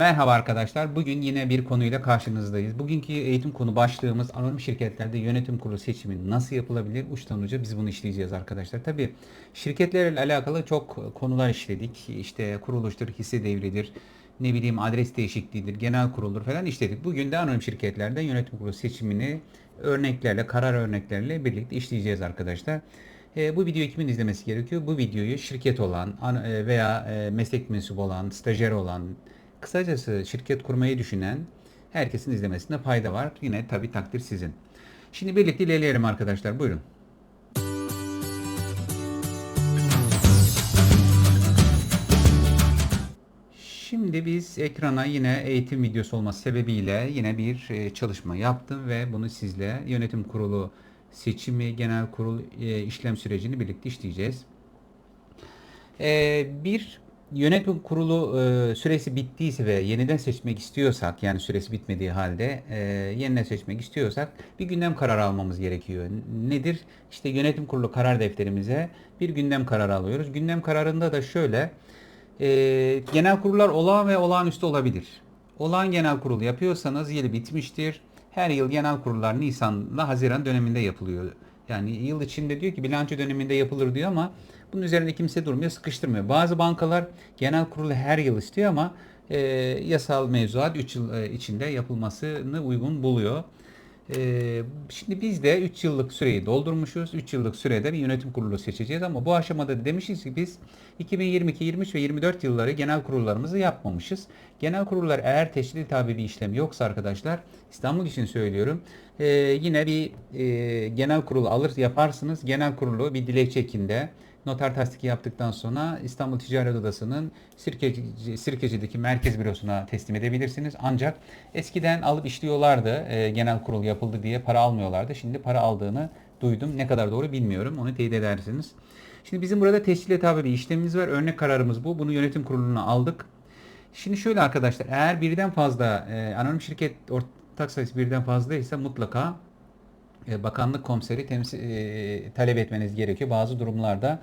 Merhaba arkadaşlar. Bugün yine bir konuyla karşınızdayız. Bugünkü eğitim konu başlığımız anonim şirketlerde yönetim kurulu seçimi nasıl yapılabilir? Uçtan uca biz bunu işleyeceğiz arkadaşlar. Tabii şirketlerle alakalı çok konular işledik. İşte kuruluştur, hisse devridir, ne bileyim adres değişikliğidir, genel kuruldur falan işledik. Bugün de anonim şirketlerde yönetim kurulu seçimini örneklerle, karar örneklerle birlikte işleyeceğiz arkadaşlar. E, bu videoyu kimin izlemesi gerekiyor? Bu videoyu şirket olan an- e, veya e, meslek mensubu olan, stajyer olan, kısacası şirket kurmayı düşünen herkesin izlemesinde fayda var. Yine tabii takdir sizin. Şimdi birlikte ilerleyelim arkadaşlar. Buyurun. Şimdi biz ekrana yine eğitim videosu olması sebebiyle yine bir e, çalışma yaptım ve bunu sizle yönetim kurulu seçimi, genel kurul e, işlem sürecini birlikte işleyeceğiz. E, bir yönetim kurulu e, süresi bittiyse ve yeniden seçmek istiyorsak yani süresi bitmediği halde e, yeniden seçmek istiyorsak bir gündem kararı almamız gerekiyor. Nedir? İşte yönetim kurulu karar defterimize bir gündem kararı alıyoruz. Gündem kararında da şöyle e, genel kurullar olağan ve olağanüstü olabilir. Olağan genel kurul yapıyorsanız yılı bitmiştir. Her yıl genel kurullar Nisan'la Haziran döneminde yapılıyor. Yani yıl içinde diyor ki bilanço döneminde yapılır diyor ama bunun üzerinde kimse durmuyor, sıkıştırmıyor. Bazı bankalar genel kurulu her yıl istiyor ama e, yasal mevzuat 3 yıl e, içinde yapılmasını uygun buluyor. E, şimdi biz de 3 yıllık süreyi doldurmuşuz. 3 yıllık sürede bir yönetim kurulu seçeceğiz ama bu aşamada demişiz ki biz 2022, 23 ve 24 yılları genel kurullarımızı yapmamışız. Genel kurullar eğer teşkil tabi bir işlem yoksa arkadaşlar İstanbul için söylüyorum. e, yine bir e, genel kurulu alır yaparsınız. Genel kurulu bir dilekçe ekinde noter tasdiki yaptıktan sonra İstanbul Ticaret Odası'nın Sirkeci, Sirkeci'deki merkez bürosuna teslim edebilirsiniz. Ancak eskiden alıp işliyorlardı. E, genel kurul yapıldı diye para almıyorlardı. Şimdi para aldığını duydum. Ne kadar doğru bilmiyorum. Onu teyit edersiniz. Şimdi bizim burada tescile tabi bir işlemimiz var. Örnek kararımız bu. Bunu yönetim kuruluna aldık. Şimdi şöyle arkadaşlar eğer birden fazla e, anonim şirket ortak sayısı birden fazlaysa mutlaka bakanlık komiseri temsil, e, talep etmeniz gerekiyor bazı durumlarda.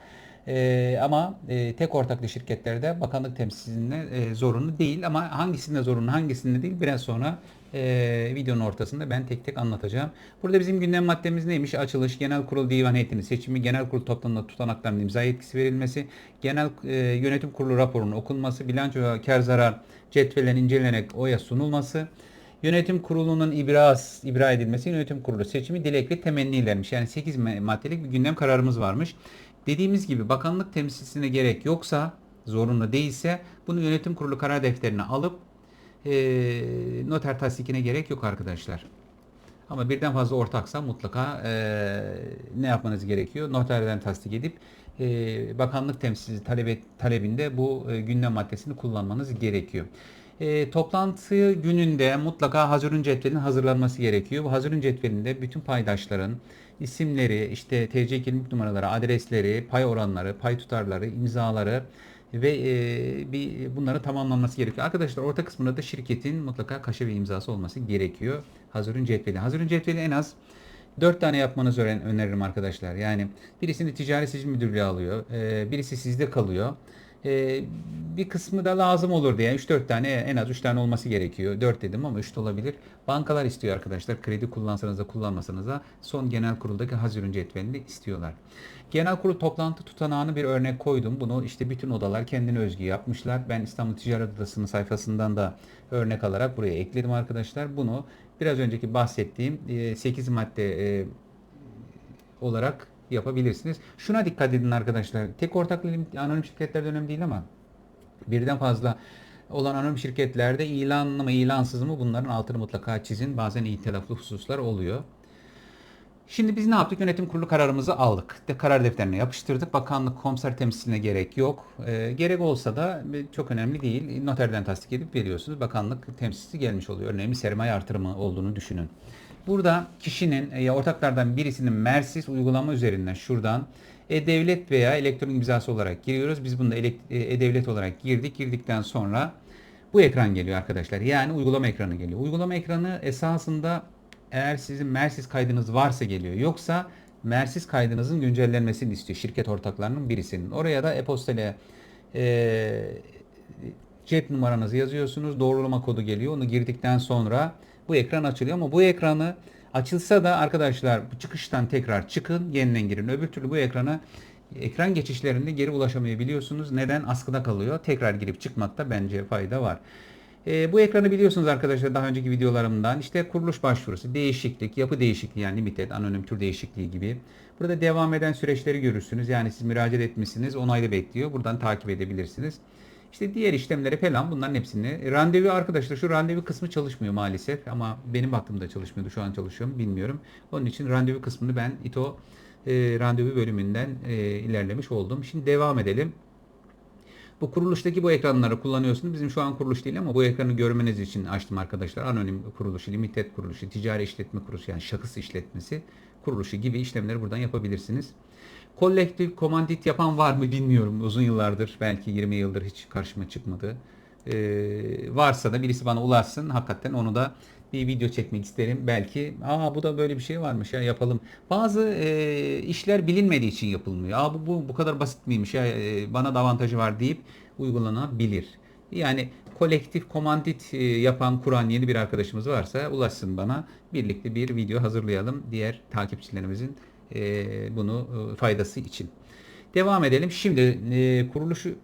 E, ama e, tek ortaklı şirketlerde bakanlık temsilciliğine e, zorunlu değil ama hangisinde zorunlu hangisinde değil biraz sonra e, videonun ortasında ben tek tek anlatacağım. Burada bizim gündem maddemiz neymiş? Açılış, genel kurul divan heyetinin seçimi, genel kurul toplantıda tutanakların imza yetkisi verilmesi, genel e, yönetim kurulu raporunun okunması, bilanço kar zarar cetvellerin incelenerek oya sunulması, Yönetim kurulunun ibraz, ibra edilmesi, yönetim kurulu seçimi dilek ve temennilermiş. Yani 8 maddelik bir gündem kararımız varmış. Dediğimiz gibi bakanlık temsilcisine gerek yoksa, zorunlu değilse bunu yönetim kurulu karar defterine alıp e, noter tasdikine gerek yok arkadaşlar. Ama birden fazla ortaksa mutlaka e, ne yapmanız gerekiyor? Noterden tasdik edip e, bakanlık temsilcisi talep talebinde bu e, gündem maddesini kullanmanız gerekiyor. E, toplantı gününde mutlaka hazırın cetvelinin hazırlanması gerekiyor. Bu hazırın cetvelinde bütün paydaşların isimleri, işte TC kimlik numaraları, adresleri, pay oranları, pay tutarları, imzaları ve e, bir bunları tamamlanması gerekiyor. Arkadaşlar orta kısmında da şirketin mutlaka kaşe ve imzası olması gerekiyor. Hazırın cetveli. Hazırın cetveli en az 4 tane yapmanızı öğren- öneririm arkadaşlar. Yani birisini ticari sicil müdürlüğü alıyor. e, birisi sizde kalıyor. E, bir kısmı da lazım olur diye 3-4 tane en az 3 tane olması gerekiyor. 4 dedim ama 3 de olabilir. Bankalar istiyor arkadaşlar. Kredi kullansanız da kullanmasanız da son genel kuruldaki hazır cetvelini istiyorlar. Genel kurul toplantı tutanağını bir örnek koydum. Bunu işte bütün odalar kendine özgü yapmışlar. Ben İstanbul Ticaret Odası'nın sayfasından da örnek alarak buraya ekledim arkadaşlar. Bunu biraz önceki bahsettiğim 8 madde e, olarak yapabilirsiniz. Şuna dikkat edin arkadaşlar. Tek ortaklı anonim şirketlerde önemli değil ama birden fazla olan anonim şirketlerde ilanlı mı ilansız mı bunların altını mutlaka çizin. Bazen itilaflı hususlar oluyor. Şimdi biz ne yaptık? Yönetim kurulu kararımızı aldık. De karar defterine yapıştırdık. Bakanlık komiser temsiline gerek yok. E, gerek olsa da çok önemli değil. Noterden tasdik edip veriyorsunuz. Bakanlık temsilcisi gelmiş oluyor. Önemli sermaye artırımı olduğunu düşünün. Burada kişinin ya ortaklardan birisinin Mersis uygulama üzerinden şuradan e-devlet veya elektronik imzası olarak giriyoruz. Biz bunda e-devlet olarak girdik. Girdikten sonra bu ekran geliyor arkadaşlar. Yani uygulama ekranı geliyor. Uygulama ekranı esasında eğer sizin Mersis kaydınız varsa geliyor. Yoksa Mersis kaydınızın güncellenmesini istiyor. Şirket ortaklarının birisinin. Oraya da e-posta ile e, Cep numaranızı yazıyorsunuz. Doğrulama kodu geliyor. Onu girdikten sonra bu ekran açılıyor ama bu ekranı açılsa da arkadaşlar çıkıştan tekrar çıkın, yeniden girin. Öbür türlü bu ekrana ekran geçişlerinde geri ulaşamayabiliyorsunuz. Neden? Askıda kalıyor. Tekrar girip çıkmakta bence fayda var. E, bu ekranı biliyorsunuz arkadaşlar daha önceki videolarımdan. İşte kuruluş başvurusu, değişiklik, yapı değişikliği yani limited, anonim tür değişikliği gibi. Burada devam eden süreçleri görürsünüz. Yani siz müracaat etmişsiniz, onayda bekliyor. Buradan takip edebilirsiniz. İşte diğer işlemleri falan bunların hepsini. Randevu arkadaşlar şu randevu kısmı çalışmıyor maalesef ama benim aklımda çalışmıyordu. Şu an çalışıyor mu bilmiyorum. Onun için randevu kısmını ben İTO e, randevu bölümünden e, ilerlemiş oldum. Şimdi devam edelim. Bu kuruluştaki bu ekranları kullanıyorsunuz. Bizim şu an kuruluş değil ama bu ekranı görmeniz için açtım arkadaşlar. Anonim kuruluşu, limited kuruluşu, ticari işletme kuruluşu yani şahıs işletmesi kuruluşu gibi işlemleri buradan yapabilirsiniz. Kolektif komandit yapan var mı bilmiyorum. Uzun yıllardır belki 20 yıldır hiç karşıma çıkmadı. Ee, varsa da birisi bana ulaşsın. Hakikaten onu da bir video çekmek isterim. Belki aa bu da böyle bir şey varmış ya yapalım. Bazı e, işler bilinmediği için yapılmıyor. Aa bu, bu bu kadar basit miymiş ya e, bana da avantajı var deyip uygulanabilir. Yani kolektif komandit e, yapan kuran yeni bir arkadaşımız varsa ulaşsın bana. Birlikte bir video hazırlayalım diğer takipçilerimizin e, bunu e, faydası için. Devam edelim. Şimdi e, kuruluşu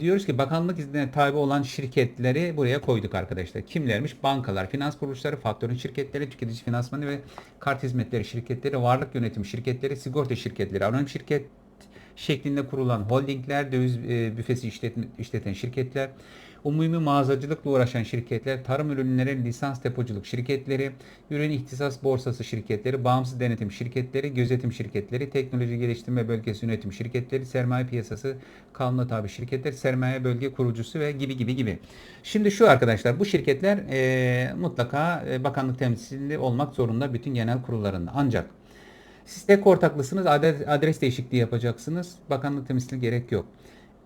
diyoruz ki bakanlık iznine tabi olan şirketleri buraya koyduk arkadaşlar. Kimlermiş? Bankalar, finans kuruluşları, faktörün şirketleri, tüketici finansmanı ve kart hizmetleri şirketleri, varlık yönetimi şirketleri, sigorta şirketleri, anonim şirket şeklinde kurulan holdingler, döviz e, büfesi işleten şirketler, umumi mağazacılıkla uğraşan şirketler, tarım ürünleri lisans depoculuk şirketleri, ürün ihtisas borsası şirketleri, bağımsız denetim şirketleri, gözetim şirketleri, teknoloji geliştirme bölgesi yönetim şirketleri, sermaye piyasası kanuna tabi şirketler, sermaye bölge kurucusu ve gibi gibi gibi. Şimdi şu arkadaşlar bu şirketler e, mutlaka e, bakanlık temsilciliği olmak zorunda bütün genel kurullarında. Ancak siz tek ortaklısınız, adres, değişikliği yapacaksınız. Bakanlık temsilciliği gerek yok.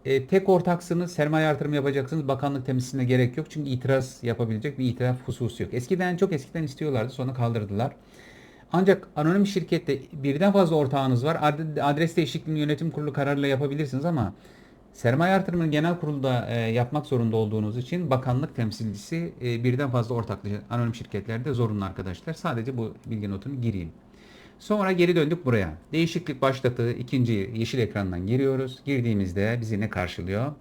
E, tek ortaksınız, sermaye artırımı yapacaksınız. Bakanlık temsilciliğine gerek yok. Çünkü itiraz yapabilecek bir itiraf hususu yok. Eskiden çok eskiden istiyorlardı. Sonra kaldırdılar. Ancak anonim şirkette birden fazla ortağınız var. Ad- Adres değişikliğini yönetim kurulu kararıyla yapabilirsiniz ama sermaye artırımını genel kurulda e, yapmak zorunda olduğunuz için bakanlık temsilcisi e, birden fazla ortaklı anonim şirketlerde zorunlu arkadaşlar. Sadece bu bilgi notunu gireyim. Sonra geri döndük buraya. Değişiklik başlatı ikinci yeşil ekrandan giriyoruz. Girdiğimizde bizi ne karşılıyor?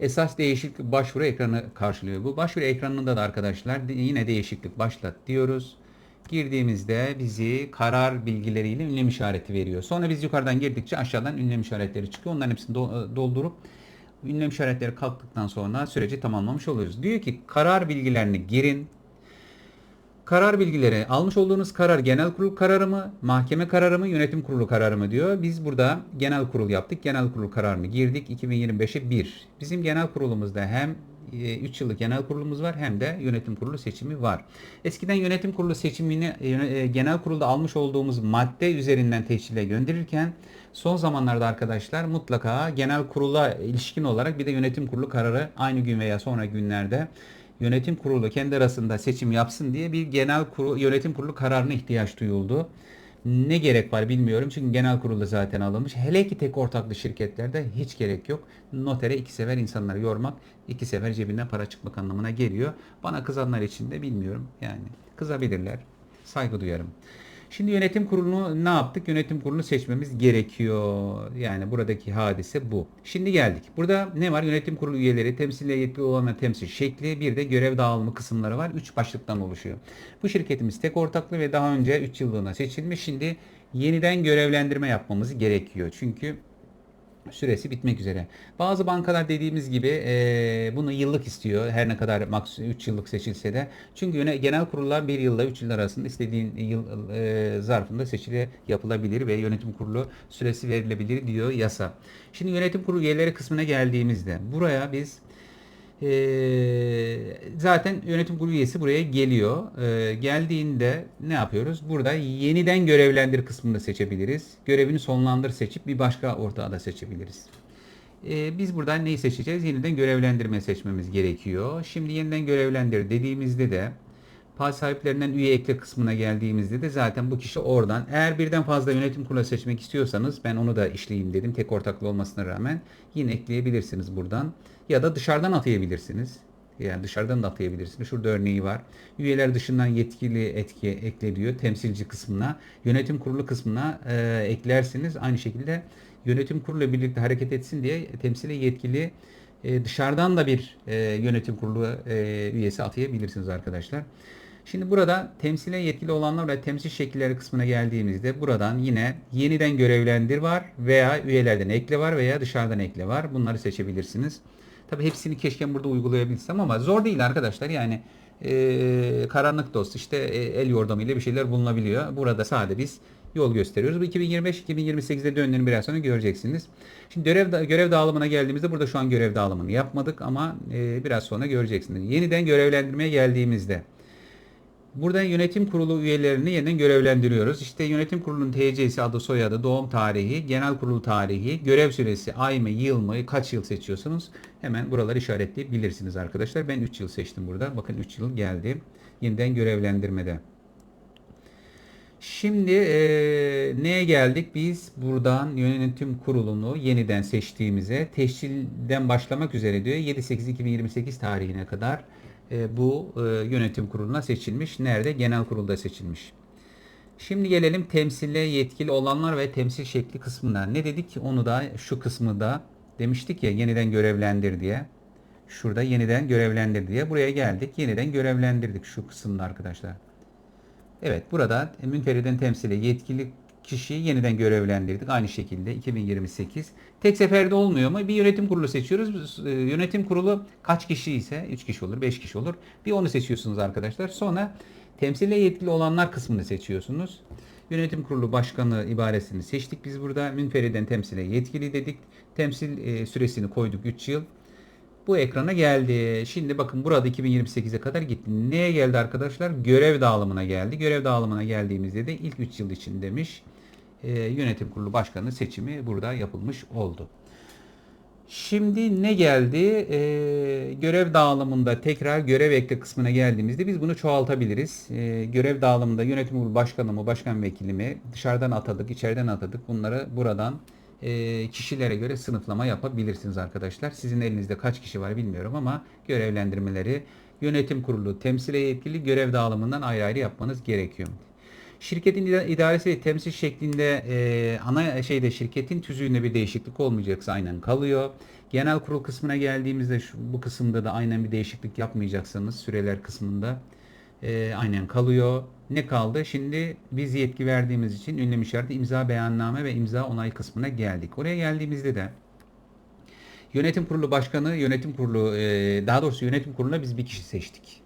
Esas değişiklik başvuru ekranı karşılıyor. Bu başvuru ekranında da arkadaşlar yine değişiklik başlat diyoruz. Girdiğimizde bizi karar bilgileriyle ünlem işareti veriyor. Sonra biz yukarıdan girdikçe aşağıdan ünlem işaretleri çıkıyor. Onların hepsini doldurup ünlem işaretleri kalktıktan sonra süreci tamamlamış oluyoruz. Diyor ki karar bilgilerini girin. Karar bilgileri almış olduğunuz karar genel kurul kararı mı, mahkeme kararı mı, yönetim kurulu kararı mı diyor. Biz burada genel kurul yaptık. Genel kurul kararını girdik. 2025'e 1. Bizim genel kurulumuzda hem 3 yıllık genel kurulumuz var hem de yönetim kurulu seçimi var. Eskiden yönetim kurulu seçimini e, genel kurulda almış olduğumuz madde üzerinden teşkile gönderirken son zamanlarda arkadaşlar mutlaka genel kurula ilişkin olarak bir de yönetim kurulu kararı aynı gün veya sonra günlerde yönetim kurulu kendi arasında seçim yapsın diye bir genel kurulu yönetim kurulu kararına ihtiyaç duyuldu. Ne gerek var bilmiyorum çünkü genel kurulda zaten alınmış. Hele ki tek ortaklı şirketlerde hiç gerek yok. Notere iki sefer insanları yormak, iki sefer cebinden para çıkmak anlamına geliyor. Bana kızanlar için de bilmiyorum yani kızabilirler. Saygı duyarım. Şimdi yönetim kurulunu ne yaptık? Yönetim kurulunu seçmemiz gerekiyor. Yani buradaki hadise bu. Şimdi geldik. Burada ne var? Yönetim kurulu üyeleri, temsille yetkili olan temsil şekli, bir de görev dağılımı kısımları var. 3 başlıktan oluşuyor. Bu şirketimiz tek ortaklı ve daha önce 3 yıllığına seçilmiş. Şimdi yeniden görevlendirme yapmamız gerekiyor. Çünkü süresi bitmek üzere. Bazı bankalar dediğimiz gibi e, bunu yıllık istiyor. Her ne kadar maks 3 yıllık seçilse de. Çünkü yöne, genel kurullar 1 yılla 3 yıl arasında istediğin yıl e, zarfında seçili yapılabilir ve yönetim kurulu süresi verilebilir diyor yasa. Şimdi yönetim kurulu üyeleri kısmına geldiğimizde buraya biz e, zaten yönetim kurulu üyesi buraya geliyor. E, geldiğinde ne yapıyoruz? Burada yeniden görevlendir kısmını seçebiliriz. Görevini sonlandır seçip bir başka ortağı da seçebiliriz. E, biz buradan neyi seçeceğiz? Yeniden görevlendirme seçmemiz gerekiyor. Şimdi yeniden görevlendir dediğimizde de Pay sahiplerinden üye ekle kısmına geldiğimizde de zaten bu kişi oradan eğer birden fazla yönetim kurulu seçmek istiyorsanız ben onu da işleyeyim dedim. Tek ortaklı olmasına rağmen yine ekleyebilirsiniz buradan. Ya da dışarıdan atayabilirsiniz. Yani dışarıdan da atayabilirsiniz. Şurada örneği var. Üyeler dışından yetkili etki ekle. Temsilci kısmına, yönetim kurulu kısmına e, eklersiniz. Aynı şekilde yönetim kurulu birlikte hareket etsin diye temsile yetkili dışarıdan da bir yönetim kurulu üyesi atayabilirsiniz arkadaşlar. Şimdi burada temsile yetkili olanlar ve temsil şekilleri kısmına geldiğimizde buradan yine yeniden görevlendir var veya üyelerden ekle var veya dışarıdan ekle var. Bunları seçebilirsiniz. Tabi hepsini keşke burada uygulayabilsem ama zor değil arkadaşlar. Yani e, karanlık dost işte e, el yordamıyla bir şeyler bulunabiliyor. Burada sade biz yol gösteriyoruz. Bu 2025-2028'de döndüğünü biraz sonra göreceksiniz. Şimdi görev görev dağılımına geldiğimizde burada şu an görev dağılımını yapmadık ama e, biraz sonra göreceksiniz. Yeniden görevlendirmeye geldiğimizde Buradan yönetim kurulu üyelerini yeniden görevlendiriyoruz. İşte yönetim kurulunun TC'si, adı, soyadı, doğum tarihi, genel kurulu tarihi, görev süresi, ay mı, yıl mı, kaç yıl seçiyorsunuz? Hemen buraları işaretleyebilirsiniz arkadaşlar. Ben 3 yıl seçtim burada. Bakın 3 yıl geldi. Yeniden görevlendirmede. Şimdi e, neye geldik? Biz buradan yönetim kurulunu yeniden seçtiğimize teşkilden başlamak üzere diyor 7-8-2028 tarihine kadar e, bu e, yönetim kuruluna seçilmiş. Nerede? Genel kurulda seçilmiş. Şimdi gelelim temsille yetkili olanlar ve temsil şekli kısmına. Ne dedik? Onu da şu kısmı da demiştik ya yeniden görevlendir diye. Şurada yeniden görevlendir diye. Buraya geldik. Yeniden görevlendirdik şu kısımda arkadaşlar. Evet burada münferiden temsile yetkili kişiyi yeniden görevlendirdik. Aynı şekilde 2028. Tek seferde olmuyor mu? Bir yönetim kurulu seçiyoruz. E, yönetim kurulu kaç kişi ise 3 kişi olur, 5 kişi olur. Bir onu seçiyorsunuz arkadaşlar. Sonra temsile yetkili olanlar kısmını seçiyorsunuz. Yönetim kurulu başkanı ibaresini seçtik biz burada. Münferiden temsile yetkili dedik. Temsil e, süresini koyduk 3 yıl. Bu ekrana geldi. Şimdi bakın burada 2028'e kadar gitti. Neye geldi arkadaşlar? Görev dağılımına geldi. Görev dağılımına geldiğimizde de ilk 3 yıl için demiş. E, yönetim kurulu başkanı seçimi burada yapılmış oldu. Şimdi ne geldi? E, görev dağılımında tekrar görev ekle kısmına geldiğimizde biz bunu çoğaltabiliriz. E, görev dağılımında yönetim kurulu başkanı mı, başkan vekili mi dışarıdan atadık, içeriden atadık. Bunları buradan e, kişilere göre sınıflama yapabilirsiniz arkadaşlar. Sizin elinizde kaç kişi var bilmiyorum ama görevlendirmeleri yönetim kurulu temsile yetkili görev dağılımından ayrı ayrı yapmanız gerekiyor. Şirketin idaresi temsil şeklinde e, ana şeyde şirketin tüzüğünde bir değişiklik olmayacaksa aynen kalıyor. Genel kurul kısmına geldiğimizde şu, bu kısımda da aynen bir değişiklik yapmayacaksanız süreler kısmında e, aynen kalıyor. Ne kaldı? Şimdi biz yetki verdiğimiz için ünlem işareti imza beyanname ve imza onay kısmına geldik. Oraya geldiğimizde de yönetim kurulu başkanı, yönetim kurulu e, daha doğrusu yönetim kuruluna biz bir kişi seçtik.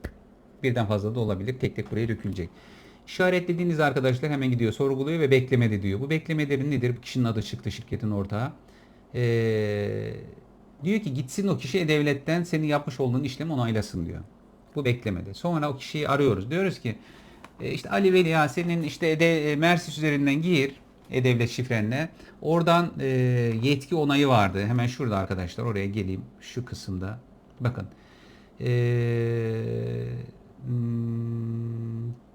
Birden fazla da olabilir. Tek tek buraya dökülecek. İşaretlediğiniz arkadaşlar hemen gidiyor sorguluyor ve beklemede diyor. Bu beklemelerin nedir? Bu kişinin adı çıktı şirketin ortağı. Ee, diyor ki gitsin o kişi devletten senin yapmış olduğun işlemi onaylasın diyor. Bu beklemede. Sonra o kişiyi arıyoruz. Diyoruz ki e, işte Ali Veli ya senin işte Ede, Mersis üzerinden gir e-devlet şifrenle. Oradan e, yetki onayı vardı. Hemen şurada arkadaşlar oraya geleyim. Şu kısımda. Bakın. Eee hmm,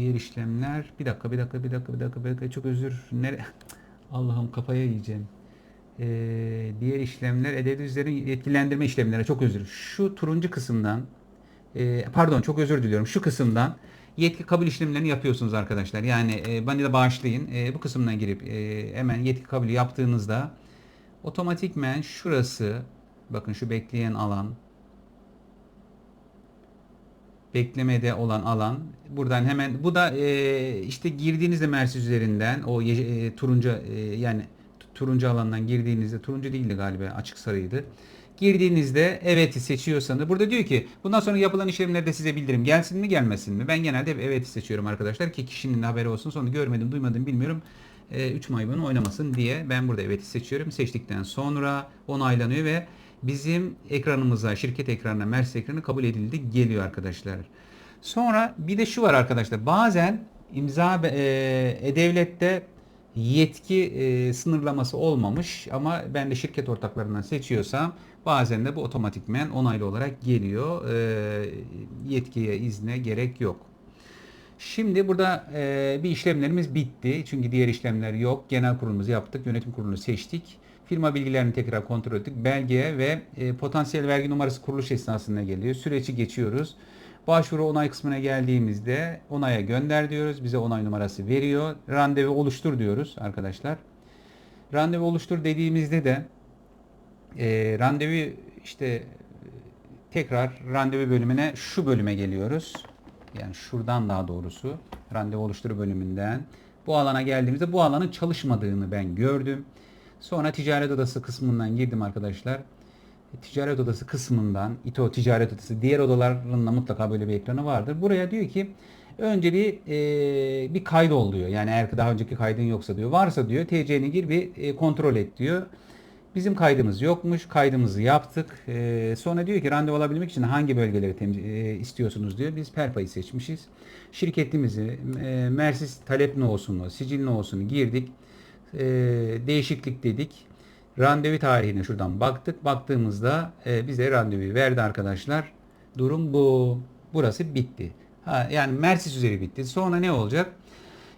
Diğer işlemler. Bir dakika, bir dakika, bir dakika, bir dakika, bir dakika. Çok özür. Nere? Allah'ım kafaya yiyeceğim. Ee, diğer işlemler ödev üzeri yetkilendirme işlemleri. Çok özür. Şu turuncu kısımdan e, pardon çok özür diliyorum. Şu kısımdan yetki kabul işlemlerini yapıyorsunuz arkadaşlar. Yani e, bana da bağışlayın. E, bu kısımdan girip e, hemen yetki kabulü yaptığınızda otomatikmen şurası bakın şu bekleyen alan beklemede olan alan. Buradan hemen bu da e, işte girdiğinizde Mersiz üzerinden o e, turuncu e, yani turuncu alandan girdiğinizde turuncu değildi galiba açık sarıydı. Girdiğinizde evet'i seçiyorsanız burada diyor ki bundan sonra yapılan işlemlerde size bildirim gelsin mi gelmesin mi? Ben genelde evet'i seçiyorum arkadaşlar ki kişinin haberi olsun. Sonra görmedim duymadım bilmiyorum. 3 e, maymun oynamasın diye ben burada evet'i seçiyorum. Seçtikten sonra onaylanıyor ve bizim ekranımıza, şirket ekranına, Mersi ekranı kabul edildi geliyor arkadaşlar. Sonra bir de şu var arkadaşlar. Bazen imza e, e-devlette yetki e, sınırlaması olmamış ama ben de şirket ortaklarından seçiyorsam bazen de bu otomatikmen onaylı olarak geliyor. E, yetkiye, izne gerek yok. Şimdi burada e, bir işlemlerimiz bitti. Çünkü diğer işlemler yok. Genel kurulumuzu yaptık. Yönetim kurulunu seçtik. Firma bilgilerini tekrar kontrol ettik. Belge ve e, potansiyel vergi numarası kuruluş esnasında geliyor. Süreci geçiyoruz. Başvuru onay kısmına geldiğimizde onaya gönder diyoruz. Bize onay numarası veriyor. Randevu oluştur diyoruz arkadaşlar. Randevu oluştur dediğimizde de e, randevu işte tekrar randevu bölümüne şu bölüme geliyoruz. Yani şuradan daha doğrusu randevu oluştur bölümünden bu alana geldiğimizde bu alanın çalışmadığını ben gördüm. Sonra ticaret odası kısmından girdim arkadaşlar. E, Ticaret odası kısmından İTO ticaret odası diğer odaların da mutlaka böyle bir ekranı vardır. Buraya diyor ki önce bir e, bir kaydol diyor. Yani eğer daha önceki kaydın yoksa diyor. Varsa diyor TC'ni gir bir e, kontrol et diyor. Bizim kaydımız yokmuş. Kaydımızı yaptık. Ee, sonra diyor ki randevu alabilmek için hangi bölgeleri e, istiyorsunuz diyor. Biz Perpa'yı seçmişiz. Şirketimizi e, Mersis talep no'sunu, sicil no'sunu girdik. E, değişiklik dedik. Randevu tarihine şuradan baktık. Baktığımızda e, bize randevuyu verdi arkadaşlar. Durum bu. Burası bitti. Ha, yani Mersis üzeri bitti. Sonra ne olacak?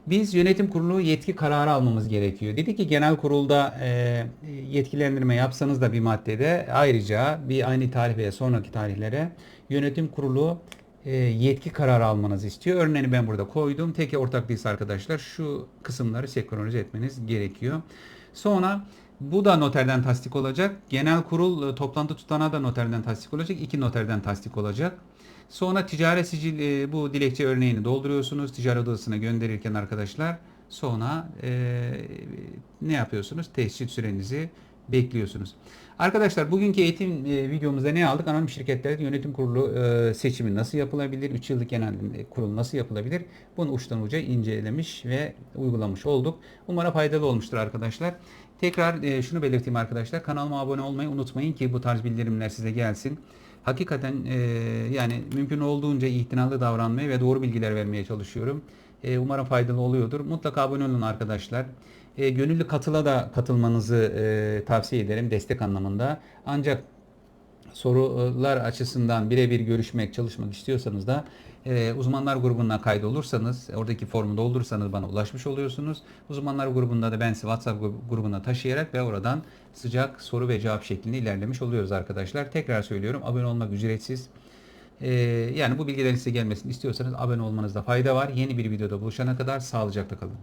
Biz yönetim kurulu yetki kararı almamız gerekiyor. Dedi ki genel kurulda e, yetkilendirme yapsanız da bir maddede ayrıca bir aynı tarih veya sonraki tarihlere yönetim kurulu e, yetki kararı almanızı istiyor. Örneğini ben burada koydum. Tek ortak değilse arkadaşlar şu kısımları senkronize etmeniz gerekiyor. Sonra bu da noterden tasdik olacak. Genel kurul e, toplantı tutanağı da noterden tasdik olacak. İki noterden tasdik olacak. Sonra ticaret sicil e, bu dilekçe örneğini dolduruyorsunuz ticaret odasına gönderirken arkadaşlar. Sonra e, ne yapıyorsunuz? Tescil sürenizi bekliyorsunuz. Arkadaşlar bugünkü eğitim e, videomuzda ne aldık? Anonim şirketlerde yönetim kurulu e, seçimi nasıl yapılabilir? 3 yıllık genel e, kurul nasıl yapılabilir? Bunu uçtan uca incelemiş ve uygulamış olduk. Umarım faydalı olmuştur arkadaşlar. Tekrar şunu belirteyim arkadaşlar. Kanalıma abone olmayı unutmayın ki bu tarz bildirimler size gelsin. Hakikaten yani mümkün olduğunca itinalı davranmaya ve doğru bilgiler vermeye çalışıyorum. E, umarım faydalı oluyordur. Mutlaka abone olun arkadaşlar. E, gönüllü katıla da katılmanızı e, tavsiye ederim destek anlamında. Ancak sorular açısından birebir görüşmek, çalışmak istiyorsanız da uzmanlar grubuna kaydolursanız, oradaki formu doldurursanız bana ulaşmış oluyorsunuz. Uzmanlar grubunda da ben sizi WhatsApp gru- grubuna taşıyarak ve oradan sıcak soru ve cevap şeklinde ilerlemiş oluyoruz arkadaşlar. Tekrar söylüyorum abone olmak ücretsiz. E, yani bu bilgilerin size gelmesini istiyorsanız abone olmanızda fayda var. Yeni bir videoda buluşana kadar sağlıcakla kalın.